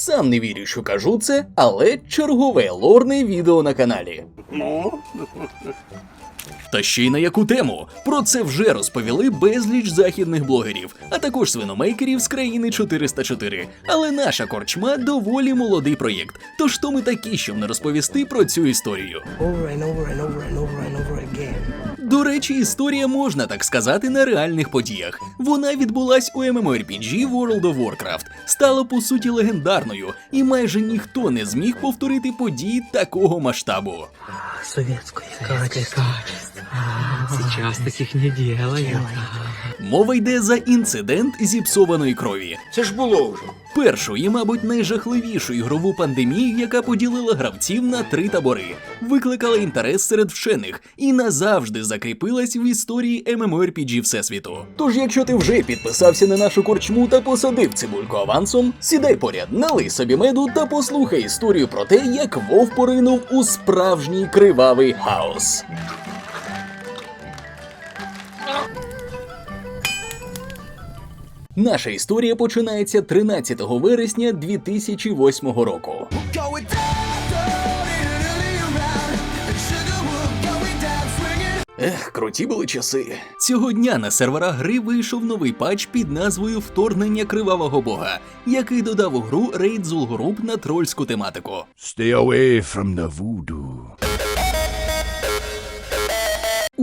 Сам не вірю, що кажу це, але чергове лорне відео на каналі. Та ще й на яку тему? Про це вже розповіли безліч західних блогерів, а також свиномейкерів з країни 404. Але наша корчма доволі молодий проєкт. Тож то ми такі, щоб не розповісти про цю історію. over and over and over and over and over again. До речі, історія можна так сказати на реальних подіях. Вона відбулась у MMORPG World of Warcraft, стала по суті легендарною, і майже ніхто не зміг повторити події такого масштабу. Совєтської качество. Сейчас таких не делают. Мова йде за інцидент зіпсованої крові. Це ж було вже. Першу і, мабуть, найжахливішу ігрову пандемію, яка поділила гравців на три табори, викликала інтерес серед вчених і назавжди закріпилась в історії MMORPG Всесвіту. Тож, якщо ти вже підписався на нашу корчму та посадив цибульку авансом, сідай поряд, налий собі меду та послухай історію про те, як Вов поринув у справжній кривавий хаос. Наша історія починається 13 вересня 2008 року. Ех, круті були часи. Цього дня на серверах гри вийшов новий патч під назвою Вторгнення кривавого бога, який додав у гру рейд Зулгоруп на трольську тематику. Stay away from the voodoo.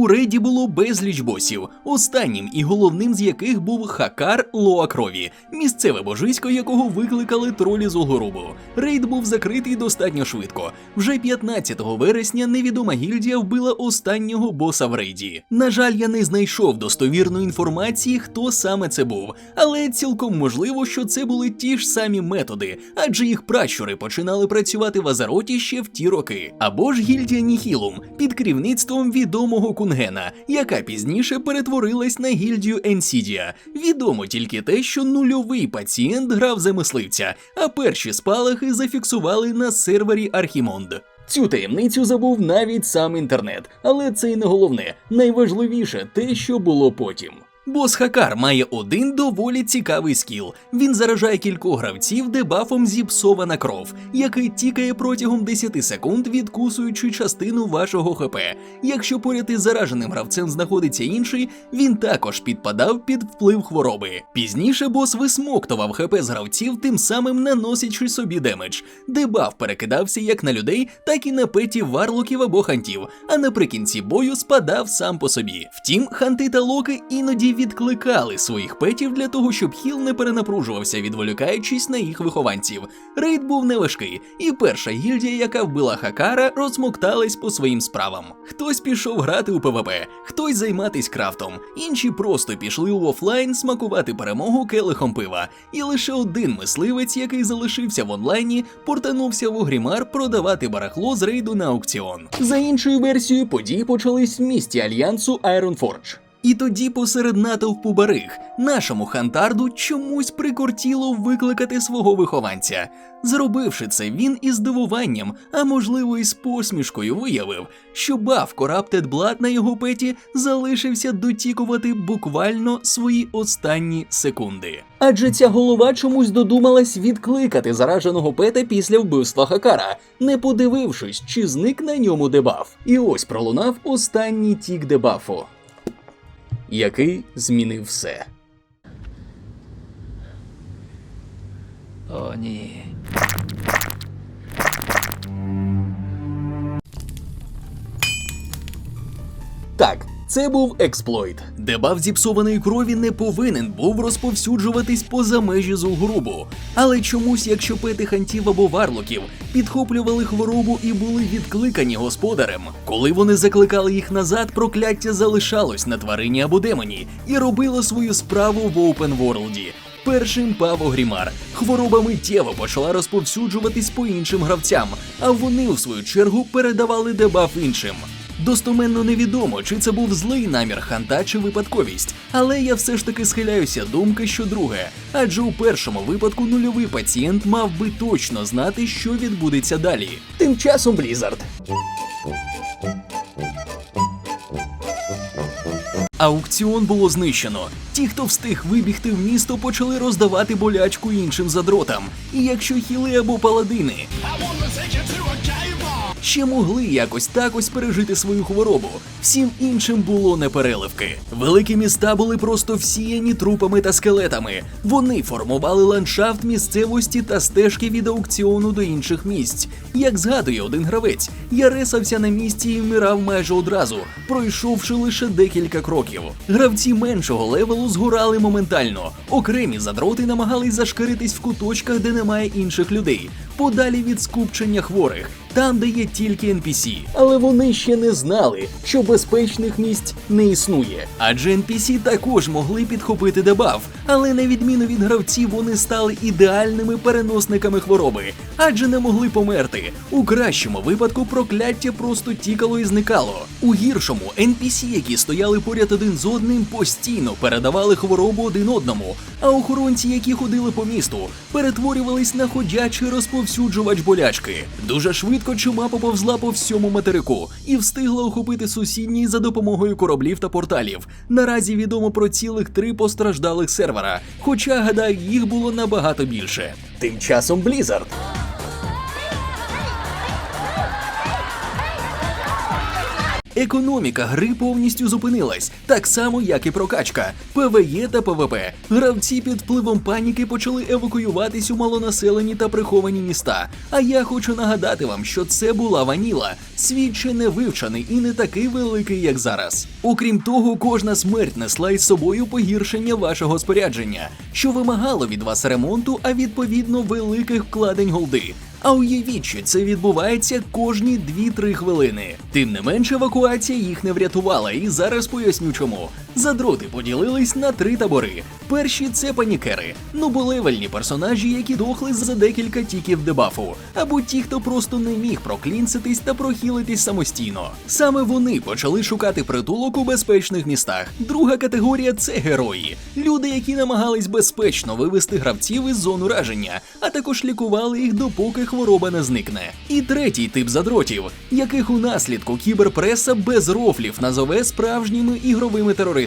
Рейді було безліч босів, останнім і головним з яких був Хакар Лоа Крові, місцеве божисько, якого викликали тролі з Угорубу. Рейд був закритий достатньо швидко. Вже 15 вересня невідома гільдія вбила останнього боса в рейді. На жаль, я не знайшов достовірної інформації, хто саме це був, але цілком можливо, що це були ті ж самі методи, адже їх пращури починали працювати в Азароті ще в ті роки. Або ж гільдія Ніхілум під керівництвом відомого Кунгена, яка пізніше перетворилась на гільдію Енсідія. Відомо тільки те, що нульовий пацієнт грав за мисливця, а перші спалахи зафіксували на сервері Архімонд. Цю таємницю забув навіть сам інтернет, але це й не головне. Найважливіше те, що було потім. Бос Хакар має один доволі цікавий скіл. Він заражає кількох гравців дебафом зіпсована кров, який тікає протягом 10 секунд, відкусуючи частину вашого ХП. Якщо поряд із зараженим гравцем знаходиться інший, він також підпадав під вплив хвороби. Пізніше бос висмоктував ХП з гравців, тим самим наносячи собі демедж. Дебаф перекидався як на людей, так і на петів варлоків або хантів, а наприкінці бою спадав сам по собі. Втім, ханти та локи іноді відкликали своїх петів для того, щоб хіл не перенапружувався, відволікаючись на їх вихованців. Рейд був неважкий, і перша гільдія, яка вбила Хакара, розмокталась по своїм справам. Хтось пішов грати у ПВП, хтось займатись крафтом, інші просто пішли у офлайн смакувати перемогу келихом пива. І лише один мисливець, який залишився в онлайні, портанувся в Огрімар продавати барахло з рейду на аукціон. За іншою версією, події почались в місті альянсу Ironforge. І тоді посеред натовпу бариг нашому хантарду чомусь прикортіло викликати свого вихованця. Зробивши це, він із здивуванням, а можливо і з посмішкою виявив, що баф Blood на його петі залишився дотікувати буквально свої останні секунди. Адже ця голова чомусь додумалась відкликати зараженого пета після вбивства Хакара, не подивившись, чи зник на ньому дебаф. І ось пролунав останній тік дебафу який змінив все. О, ні. Так, це був експлойт. Дебаф зіпсованої крові не повинен був розповсюджуватись поза межі зулгрубу. Але чомусь, якщо пети хантів або варлоків підхоплювали хворобу і були відкликані господарем, коли вони закликали їх назад, прокляття залишалось на тварині або демоні і робило свою справу в World. Першим пав Огрімар. Хвороба миттєво почала розповсюджуватись по іншим гравцям, а вони, у свою чергу, передавали дебаф іншим. Достоменно невідомо, чи це був злий намір ханта чи випадковість, але я все ж таки схиляюся думки, що друге. Адже у першому випадку нульовий пацієнт мав би точно знати, що відбудеться далі. Тим часом Блізард. Аукціон було знищено. Ті, хто встиг вибігти в місто, почали роздавати болячку іншим задротам. І якщо хіли або паладини ще могли якось так ось пережити свою хворобу. Всім іншим було непереливки. Великі міста були просто всіяні трупами та скелетами. Вони формували ландшафт місцевості та стежки від аукціону до інших місць. Як згадує один гравець, я ресався на місці і вмирав майже одразу, пройшовши лише декілька кроків. Гравці меншого левелу згорали моментально. Окремі задроти намагались зашкиритись в куточках, де немає інших людей, подалі від скупчення хворих там, де є тільки NPC. Але вони ще не знали, що безпечних місць не існує. Адже NPC також могли підхопити дебаф, але на відміну від гравців, вони стали ідеальними переносниками хвороби, адже не могли померти. У кращому випадку прокляття просто тікало і зникало. У гіршому NPC, які стояли поряд один з одним, постійно передавали хворобу один одному, а охоронці, які ходили по місту, перетворювались на ходячий розповсюджувач болячки. Дуже швидко чума поповзла по всьому материку і встигла охопити сусідній за допомогою кораблів та порталів. Наразі відомо про цілих три постраждалих сервера, хоча гадаю, їх було набагато більше. Тим часом Blizzard Економіка гри повністю зупинилась, так само як і прокачка. ПВЕ та ПВП. Гравці під впливом паніки почали евакуюватись у малонаселені та приховані міста. А я хочу нагадати вам, що це була ваніла, світ ще не вивчений і не такий великий, як зараз. Окрім того, кожна смерть несла із собою погіршення вашого спорядження, що вимагало від вас ремонту, а відповідно великих вкладень голди. А уявіть, що це відбувається кожні 2-3 хвилини. Тим не менш, евакуація їх не врятувала, і зараз поясню чому. Задроти поділились на три табори. Перші це панікери, ноболевельні персонажі, які дохли за декілька тіків дебафу, або ті, хто просто не міг проклінцитись та прохилитись самостійно. Саме вони почали шукати притулок у безпечних містах. Друга категорія це герої, люди, які намагались безпечно вивести гравців із зон ураження, а також лікували їх допоки хвороба не зникне. І третій тип задротів, яких у наслідку кіберпреса без рофлів назове справжніми ігровими терористами.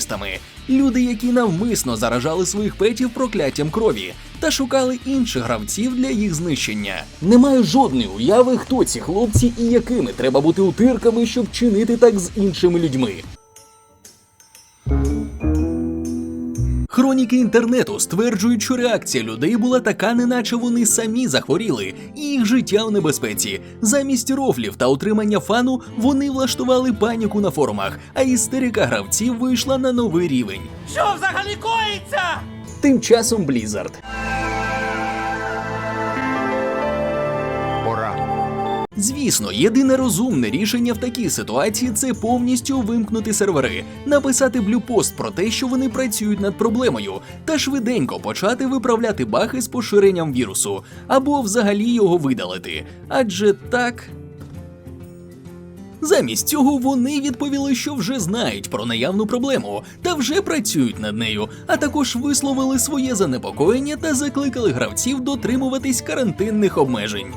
Люди, які навмисно заражали своїх петів прокляттям крові та шукали інших гравців для їх знищення. Немає жодної уяви, хто ці хлопці і якими треба бути утирками, щоб чинити так з іншими людьми. Хроніки інтернету стверджують, що реакція людей була така, неначе вони самі захворіли, і їх життя в небезпеці. Замість рофлів та отримання фану вони влаштували паніку на форумах, а істерика гравців вийшла на новий рівень. Що взагалі коїться? Тим часом Blizzard. Звісно, єдине розумне рішення в такій ситуації це повністю вимкнути сервери, написати блюпост про те, що вони працюють над проблемою, та швиденько почати виправляти баги з поширенням вірусу, або взагалі його видалити. Адже так. Замість цього вони відповіли, що вже знають про наявну проблему та вже працюють над нею, а також висловили своє занепокоєння та закликали гравців дотримуватись карантинних обмежень.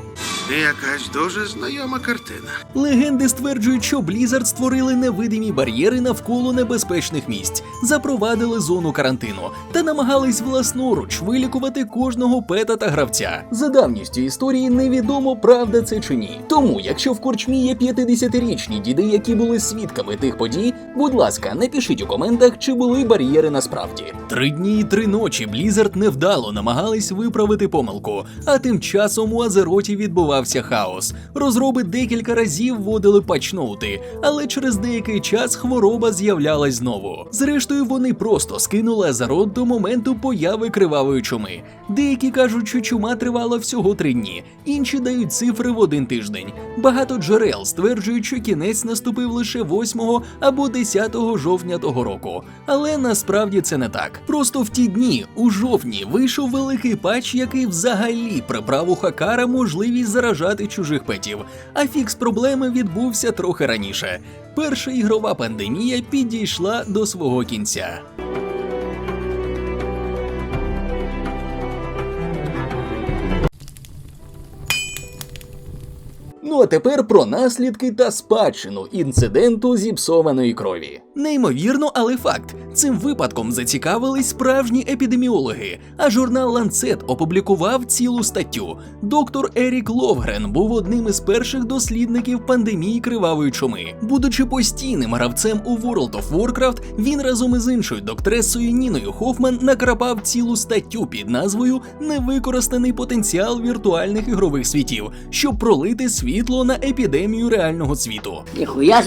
Якась дуже знайома картина. Легенди стверджують, що Blizzard створили невидимі бар'єри навколо небезпечних місць, запровадили зону карантину та намагались власноруч вилікувати кожного пета та гравця. За давністю історії невідомо, правда це чи ні. Тому, якщо в корчмі є 50-річні діди, які були свідками тих подій, будь ласка, напишіть у коментах, чи були бар'єри насправді. Три дні і три ночі Blizzard невдало намагались виправити помилку, а тим часом у Азероті відбувався хаос. Розроби декілька разів вводили патчноути, але через деякий час хвороба з'являлась знову. Зрештою, вони просто скинули Азерот до моменту появи кривавої чуми. Деякі кажуть, що чума тривала всього три дні, інші дають цифри в один тиждень. Багато джерел стверджують, що кінець наступив лише 8 або 10 жовтня того року. Але насправді це не так. Просто в ті дні, у жовтні, вийшов великий патч, який взагалі прибрав у Хакара можливість заражати чужих петів. А фікс проблеми відбувся трохи раніше. Перша ігрова пандемія підійшла до свого кінця. Ну а тепер про наслідки та спадщину інциденту зіпсованої крові. Неймовірно, але факт: цим випадком зацікавились справжні епідеміологи. А журнал Lancet опублікував цілу статтю. Доктор Ерік Ловгрен був одним із перших дослідників пандемії кривавої чуми. Будучи постійним гравцем у World of Warcraft, він разом із іншою доктресою Ніною Хофман накрапав цілу статтю під назвою Невикористаний потенціал віртуальних ігрових світів, щоб пролити світло на епідемію реального світу. Ніхуя.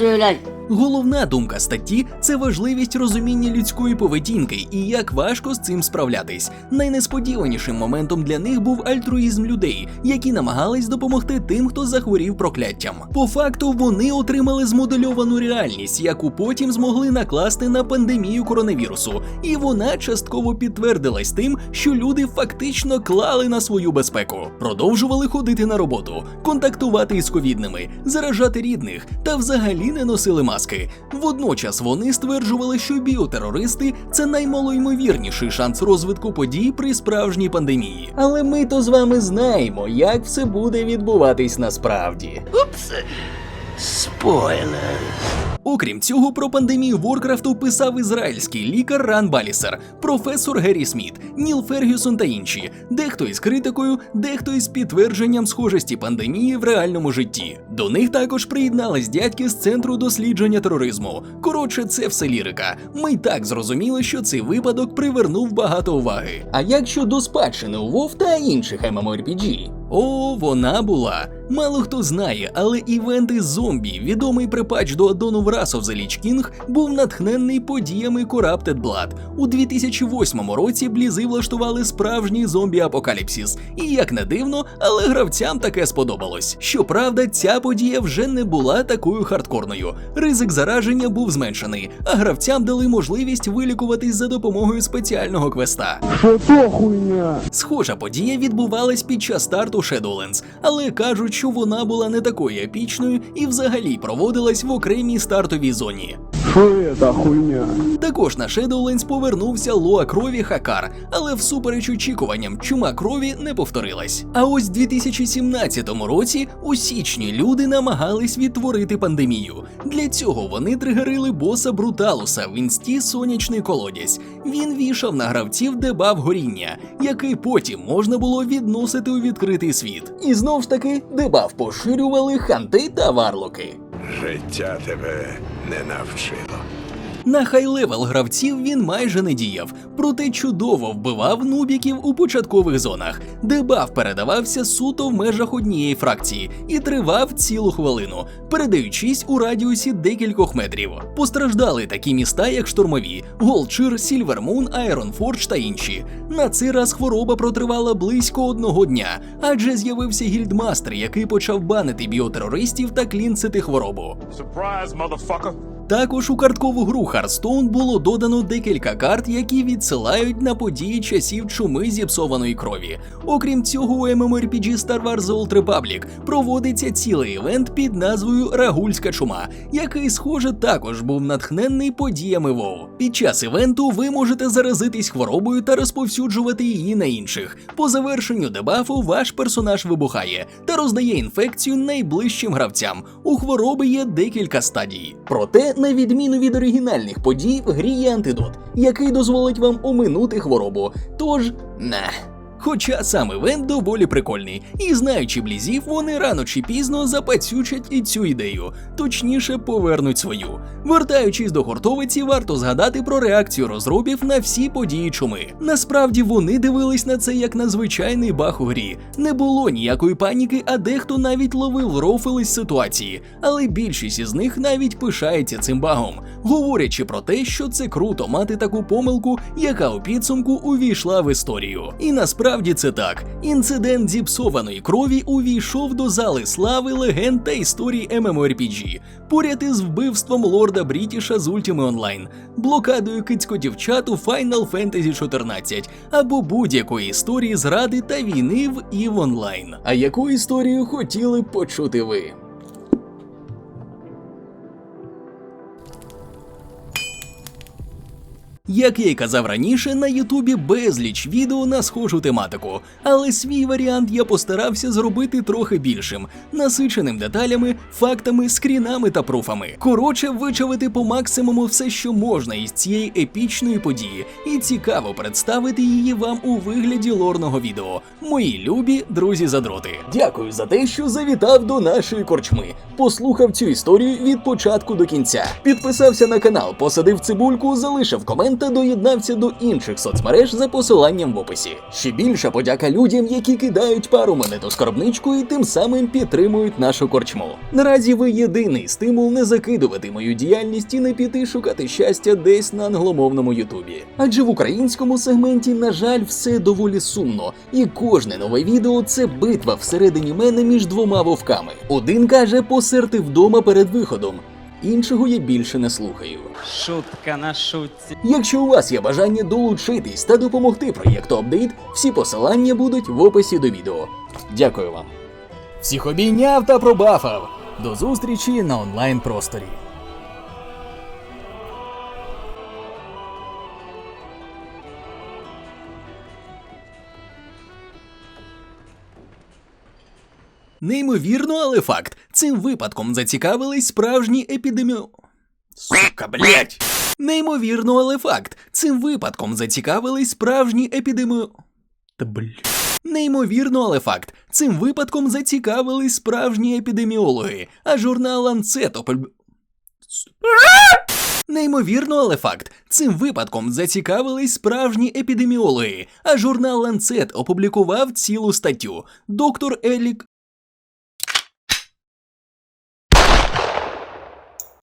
Головна думка статті це важливість розуміння людської поведінки і як важко з цим справлятись. Найнесподіванішим моментом для них був альтруїзм людей, які намагались допомогти тим, хто захворів прокляттям. По факту вони отримали змодельовану реальність, яку потім змогли накласти на пандемію коронавірусу, і вона частково підтвердилась тим, що люди фактично клали на свою безпеку, продовжували ходити на роботу, контактувати із ковідними, заражати рідних та взагалі не носили маски. Водночас вони стверджували, що біотерористи це наймалоймовірніший шанс розвитку подій при справжній пандемії. Але ми то з вами знаємо, як все буде відбуватись насправді. Spoiler. Окрім цього, про пандемію Воркрафту писав ізраїльський лікар Ран Балісер, професор Геррі Сміт, Ніл Фергюсон та інші, дехто із критикою, дехто із підтвердженням схожості пандемії в реальному житті. До них також приєднались дядьки з центру дослідження тероризму. Коротше, це все лірика. Ми й так зрозуміли, що цей випадок привернув багато уваги. А як щодо спадщини у WoW та інших MMORPG? О, вона була. Мало хто знає, але івент із зомбі, відомий припач до Адону Wrath of the Lich King, був натхненний подіями Corrupted Blood. У 2008 році блізи влаштували справжній зомбі-апокаліпсис. І як не дивно, але гравцям таке сподобалось. Щоправда, ця подія вже не була такою хардкорною. Ризик зараження був зменшений, а гравцям дали можливість вилікуватись за допомогою спеціального квеста. Схожа подія відбувалась під час старту Shadowlands, але кажуть, що вона була не такою епічною і взагалі проводилась в окремій стартовій зоні. Також на Shadowlands повернувся Лоа крові Хакар, але всупереч очікуванням чума крові не повторилась. А ось в 2017 році у січні люди намагались відтворити пандемію. Для цього вони тригерили боса Бруталуса в інсті сонячний колодязь. Він вішав на гравців дебаф горіння, який потім можна було відносити у відкритий світ. І знов ж таки дебаф поширювали ханти та варлоки. Життя тебе не навчило. На хай-левел гравців він майже не діяв, проте чудово вбивав нубіків у початкових зонах. Дебаф передавався суто в межах однієї фракції і тривав цілу хвилину, передаючись у радіусі декількох метрів. Постраждали такі міста, як штурмові, Голчир, Сільвермун, Айронфордж та інші. На цей раз хвороба протривала близько одного дня, адже з'явився гільдмастер, який почав банити біотерористів та клінцити хворобу. Surprise, motherfucker. Також у карткову гру Hearthstone було додано декілька карт, які відсилають на події часів чуми зіпсованої крові. Окрім цього, у MMORPG Star Wars The Old Republic проводиться цілий івент під назвою Рагульська чума, який, схоже, також був натхненний подіями WoW. Під час івенту ви можете заразитись хворобою та розповсюджувати її на інших. По завершенню дебафу ваш персонаж вибухає та роздає інфекцію найближчим гравцям. У хвороби є декілька стадій. Проте, на відміну від оригінальних подій, в грі є антидот, який дозволить вам оминути хворобу. Тож, не. Хоча сам івент доволі прикольний, і знаючи блізів, вони рано чи пізно запацючать і цю ідею, точніше повернуть свою. Вертаючись до гуртовиці, варто згадати про реакцію розробів на всі події чуми. Насправді вони дивились на це як на звичайний баг у грі. Не було ніякої паніки, а дехто навіть ловив рофил із ситуації. Але більшість із них навіть пишається цим багом, говорячи про те, що це круто мати таку помилку, яка у підсумку увійшла в історію. І насправді це так. Інцидент зіпсованої крові увійшов до зали слави легенд та історій MMORPG, поряд із вбивством лорда Брітіша з Ultima Online, блокадою кицько-дівчат у Final Fantasy 14 або будь-якої історії зради та війни в EVE Online. А яку історію хотіли б почути ви? Як я й казав раніше, на Ютубі безліч відео на схожу тематику, але свій варіант я постарався зробити трохи більшим, насиченим деталями, фактами, скрінами та пруфами. Коротше, вичавити по максимуму все, що можна із цієї епічної події, і цікаво представити її вам у вигляді лорного відео. Мої любі друзі задроти. Дякую за те, що завітав до нашої корчми. Послухав цю історію від початку до кінця. Підписався на канал, посадив цибульку, залишив комент та доєднався до інших соцмереж за посиланням в описі. Ще більша подяка людям, які кидають пару монет у скарбничку і тим самим підтримують нашу корчму. Наразі ви єдиний стимул не закидувати мою діяльність і не піти шукати щастя десь на англомовному Ютубі. Адже в українському сегменті, на жаль, все доволі сумно, і кожне нове відео це битва всередині мене між двома вовками. Один каже посерти вдома перед виходом. Іншого я більше не слухаю. Шутка на шутці. Якщо у вас є бажання долучитись та допомогти проєкту апдейт, всі посилання будуть в описі до відео. Дякую вам. Всіх обійняв та пробафав. До зустрічі на онлайн просторі. Неймовірно, але факт. Цим випадком зацікавились справжні епідеміо... Сука, блять! Неймовірно, але факт. Цим випадком зацікавились справжні епідеміо... Та блять. Неймовірно, але факт. Цим випадком зацікавились справжні епідеміологи, а журнал опель... Неймовірно, але факт. Цим випадком зацікавились справжні епідеміологи, а журнал Lancet опублікував цілу статтю. Доктор Елік